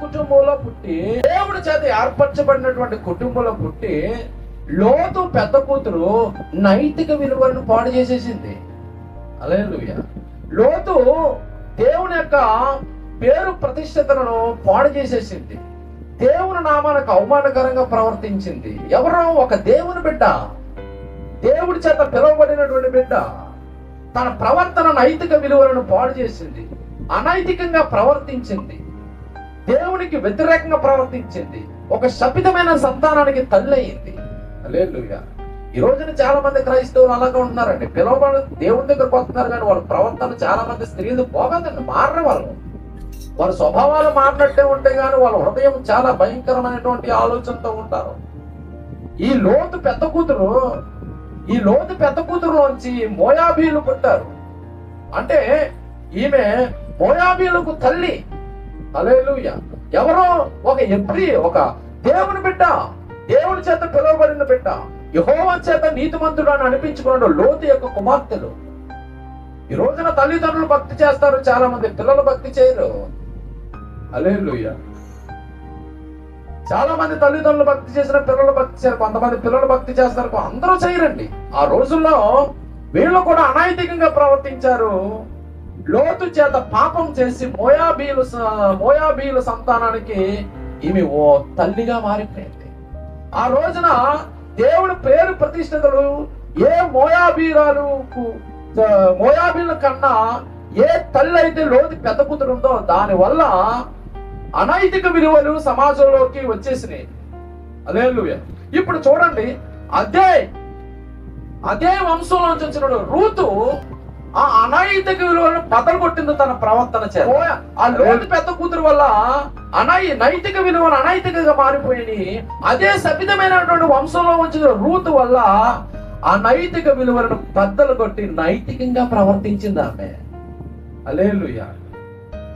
కుటుంబంలో పుట్టి దేవుడి చేత ఏర్పరచబడినటువంటి కుటుంబంలో పుట్టి లోతు పెద్ద కూతురు నైతిక విలువలను పాడు చేసేసింది. అలే లోతు దేవుని యొక్క పేరు ప్రతిష్టతలను పాడు చేసేసింది. దేవుని నామానికి అవమానకరంగా ప్రవర్తించింది. ఎవరో ఒక దేవుని బిడ్డ దేవుడి చేత పిలువబడినటువంటి బిడ్డ తన ప్రవర్తన నైతిక విలువలను పాడు చేసింది. అనైతికంగా ప్రవర్తించింది. దేవునికి వ్యతిరేకంగా ప్రవర్తించింది. ఒక శపితమైన సంతానానికి తల్లి అయింది. హల్లెలూయా. ఈ రోజున చాలా మంది క్రైస్తవులు అలాగే ఉంటున్నారండి. పిలవబడి దేవుని దగ్గరకు వస్తున్నారు కానీ వాళ్ళ ప్రవర్తన చాలా మంది స్త్రీలు పోగదండి మారని వాళ్ళు. వాళ్ళ స్వభావాలు మారినట్టే ఉంటాయి కానీ వాళ్ళ హృదయం చాలా భయంకరమైనటువంటి ఆలోచనతో ఉంటారు. ఈ లోతు పెద్ద కూతురు ఈ లోతు పెద్ద కూతురులోంచి మోయాబీలు పుట్టారు. అంటే ఈమె మోయాబీలకు తల్లి. అలేలుయ ఎవరో ఒక ఎబ్రి ఒక దేవుని బిడ్డ దేవుని చేత పిలువబడిన బిడ్డ యహోవా చేత నీతిమంతుడు అని అనిపించుకున్నాడు లోతు యొక్క కుమార్తెలు. ఈ రోజున తల్లిదండ్రులు భక్తి చేస్తారు చాలా మంది పిల్లలు భక్తి చేయరు. అలేలుయ చాలా మంది తల్లిదండ్రులు భక్తి చేసిన పిల్లలు భక్తి చేయరు కొంతమంది పిల్లలు భక్తి చేస్తారు అందరూ చేయరండి. ఆ రోజుల్లో వీళ్ళు కూడా అనైతికంగా ప్రవర్తించారు. లోతు చేత పాపం చేసి మోయాబీలు మోయాబీలు సంతానానికి ఈమె ఓ తల్లిగా మారిపోయింది. ఆ రోజున దేవుడి పేరు ప్రతిష్టతలు ఏ మోయాబీరాలకు మోయాబీల కన్నా ఏ తల్లి అయితే లోతు పెద్ద కూతురు ఉందో దాని వల్ల అనైతిక విలువలు సమాజంలోకి వచ్చేసినాయి. అదే ఇప్పుడు చూడండి అదే అదే వంశంలోంచి వచ్చిన రూతు ఆ అనైతిక విలువలను బదలు కొట్టింది తన ప్రవర్తన చేత. ఆ లోతు పెద్ద కూతురు వల్ల అనై నైతిక విలువలు అనైతికంగా మారిపోయినాయి. అదే సభితమైనటువంటి వంశంలో వచ్చిన రూతు వల్ల ఆ నైతిక విలువలను బద్దలు కొట్టి నైతికంగా ప్రవర్తించింది ఆమె. అలేలుయ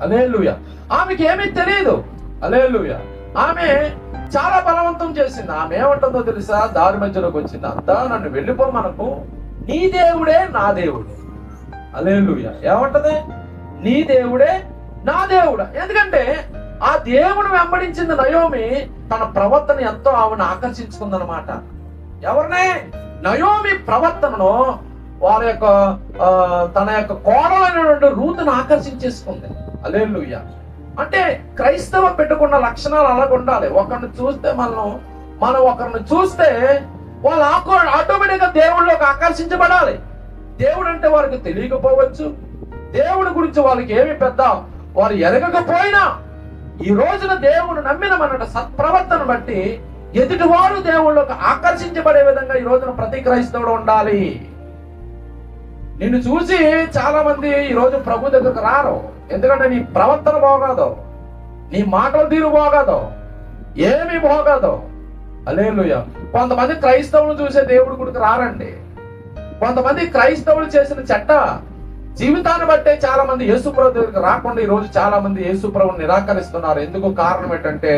అలేలుయ ఆమెకి ఏమీ తెలియదు అలేలుయ ఆమె చాలా బలవంతం చేసింది. ఆమె ఏమంటుందో తెలుసా? దారి మధ్యలోకి వచ్చింది. అంతా నన్ను వెళ్ళిపో మనకు. నీ దేవుడే నా దేవుడు. అలేలుయ ఏమంటది? నీ దేవుడే నా దేవుడు. ఎందుకంటే ఆ దేవుడు వెంబడించింది నయోమి తన ప్రవర్తన ఎంతో ఆమెను ఆకర్షించుకుందనమాట ఎవరినే? నయోమి ప్రవర్తనను వారి యొక్క తన యొక్క కోడలైనటువంటి రూతును ఆకర్షించేసుకుంది. అలేలుయ్య అంటే క్రైస్తవ పెట్టుకున్న లక్షణాలు అలాగ ఉండాలి. ఒకరిని చూస్తే మనం మనం ఒకరిని చూస్తే వాళ్ళు ఆకో ఆటోమేటిక్గా దేవుళ్ళలోకి ఆకర్షించబడాలి. దేవుడు అంటే వారికి తెలియకపోవచ్చు. దేవుడి గురించి వాళ్ళకి ఏమి పెద్ద వారు ఎరగకపోయినా ఈ రోజున దేవుడు నమ్మిన మన సత్ప్రవర్తన బట్టి ఎదుటివారు దేవుళ్ళకు ఆకర్షించబడే విధంగా ఈ రోజున ప్రతి క్రైస్తవుడు ఉండాలి. నిన్ను చూసి చాలా మంది ఈ రోజు ప్రభు దగ్గరకు రారు. ఎందుకంటే నీ ప్రవర్తన బాగోదు. నీ మాటల తీరు బాగోదు. ఏమి బాగోదు. అలేలుయ్య కొంతమంది క్రైస్తవులు చూసే దేవుడి గుడికి రారండి. కొంతమంది క్రైస్తవులు చేసిన చెట్ట జీవితాన్ని బట్టే చాలా మంది యేసుప్రభు దగ్గరికి రాకుండా ఈ రోజు చాలా మంది యేసుప్రభుని నిరాకరిస్తున్నారు. ఎందుకు కారణం ఏంటంటే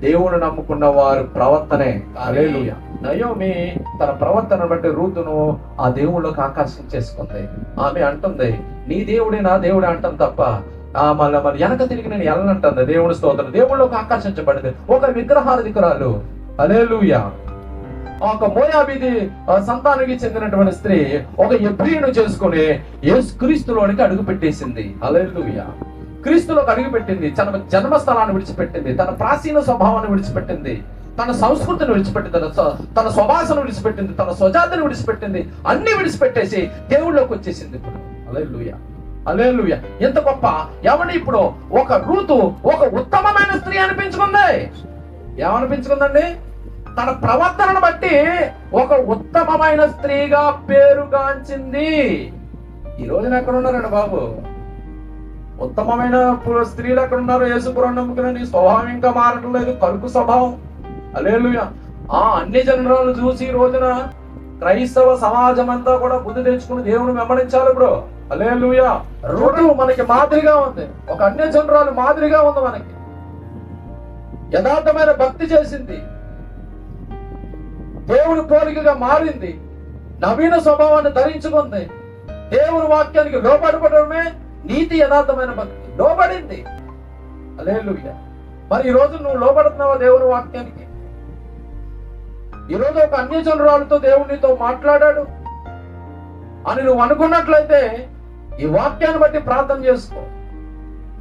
దేవుని నమ్ముకున్న వారు ప్రవర్తనే. అలేలుయ నయోమి తన ప్రవర్తన బట్టి రూతును ఆ దేవుళ్ళకి ఆకర్షించేసుకుంది ఆమె అంటుంది నీ దేవుడే నా దేవుడే అంటాం తప్ప ఆ మళ్ళీ మరి వెనక తిరిగి నేను వెళ్ళనంటుంది దేవుని స్తోత్రం. దేవుళ్ళకి ఆకర్షించబడింది ఒక విగ్రహాధికురాలు. అలేలుయ ఒక మోయాబిది సంతానానికి చెందినటువంటి స్త్రీ ఒక ఎబ్రియును చేసుకుని యేసు క్రీస్తులోనికి అడుగు పెట్టేసింది అలెలుయ క్రీస్తులోకి అడుగు పెట్టింది తన జన్మస్థలాన్ని విడిచిపెట్టింది. తన ప్రాచీన స్వభావాన్ని విడిచిపెట్టింది. తన సంస్కృతిని విడిచిపెట్టింది. తన స్వ- స్వభాసను విడిచిపెట్టింది. తన స్వజాతిని విడిచిపెట్టింది. అన్ని విడిచిపెట్టేసి దేవుళ్ళలోకి వచ్చేసింది ఇప్పుడు. అలెలుయ అలేలుయ ఎంత గొప్ప. ఎవని ఇప్పుడు ఒక రూతు ఒక ఉత్తమమైన స్త్రీ అనిపించుకుంది? ఏమనిపించుకుందండి? తన ప్రవర్తనను బట్టి ఒక ఉత్తమమైన స్త్రీగా పేరుగాంచింది. ఈ రోజున ఎక్కడ ఉన్నారండి బాబు? ఉత్తమమైన స్త్రీలు ఎక్కడ ఉన్నారు యేసుపురం నమ్ముకుని స్వభావం ఇంకా మారటం లేదు. కరుకు స్వభావం. అలేలు ఆ అన్ని జనరాలు చూసి ఈ రోజున క్రైస్తవ సమాజం అంతా కూడా బుద్ధి తెచ్చుకుని దేవుని వెంబడించాలి ఇప్పుడు. అలేలుయ రూటు మనకి మాదిరిగా ఉంది. ఒక అన్య జనరాలు మాదిరిగా ఉంది మనకి. యథార్థమైన భక్తి చేసింది. దేవుని పోలికగా మారింది. నవీన స్వభావాన్ని ధరించుకుంది. దేవుని వాక్యానికి లోబడమే నీతి యథార్థమైన భక్తి. లోబడింది. అలేలుయ్య మరి ఈ రోజు నువ్వు లోబడుతున్నావా దేవుని వాక్యానికి? ఈ రోజు ఒక అన్యజనురాలతో దేవునితో మాట్లాడాడు. అని నువ్వు అనుకున్నట్లయితే ఈ వాక్యాన్ని బట్టి ప్రార్థన చేసుకో.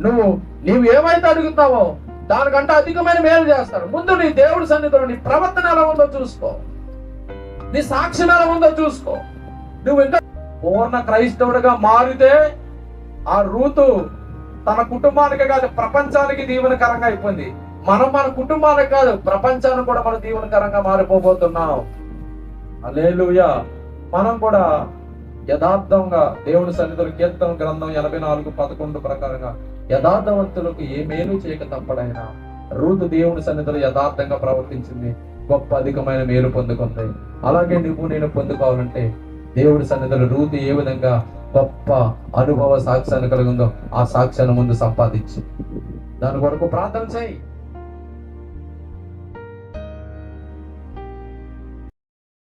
నువ్వు నీవు ఏమైతే అడుగుతావో దానికంటే అధికమైన మేలు చేస్తాడు. ముందు నీ దేవుడి సన్నిధిలో నీ ప్రవర్తన ఎలా ఉందో చూసుకో. నీ సాక్ష్యం ఎలా ఉందో చూసుకో. నువ్వు ఎంత పూర్ణ క్రైస్తవుడిగా మారితే ఆ రూతు తన కుటుంబానికి కాదు ప్రపంచానికి దీవెనకరంగా అయిపోయింది. మనం మన కుటుంబానికి కాదు ప్రపంచానికి కూడా మనం దీవెనకరంగా మారిపోబోతున్నాం. అలేలుయ మనం కూడా యథార్థంగా దేవుని సన్నిధులు కీర్తన గ్రంథం ఎనభై నాలుగు పదకొండు ప్రకారంగా యథార్థవంతులకు ఏ మేలు చేయక తప్పడైనా రూతు దేవుని సన్నిధులు యథార్థంగా ప్రవర్తించింది. గొప్ప అధికమైన మేలు పొందుకుంది. అలాగే నువ్వు నేను పొందుకోవాలంటే దేవుడి సన్నిధిలో రూతి ఏ విధంగా గొప్ప అనుభవ సాక్ష్యాన్ని కలిగిందో ఆ సాక్ష్యాన్ని ముందు సంపాదించి. దాని కొరకు ప్రార్థన చేయి.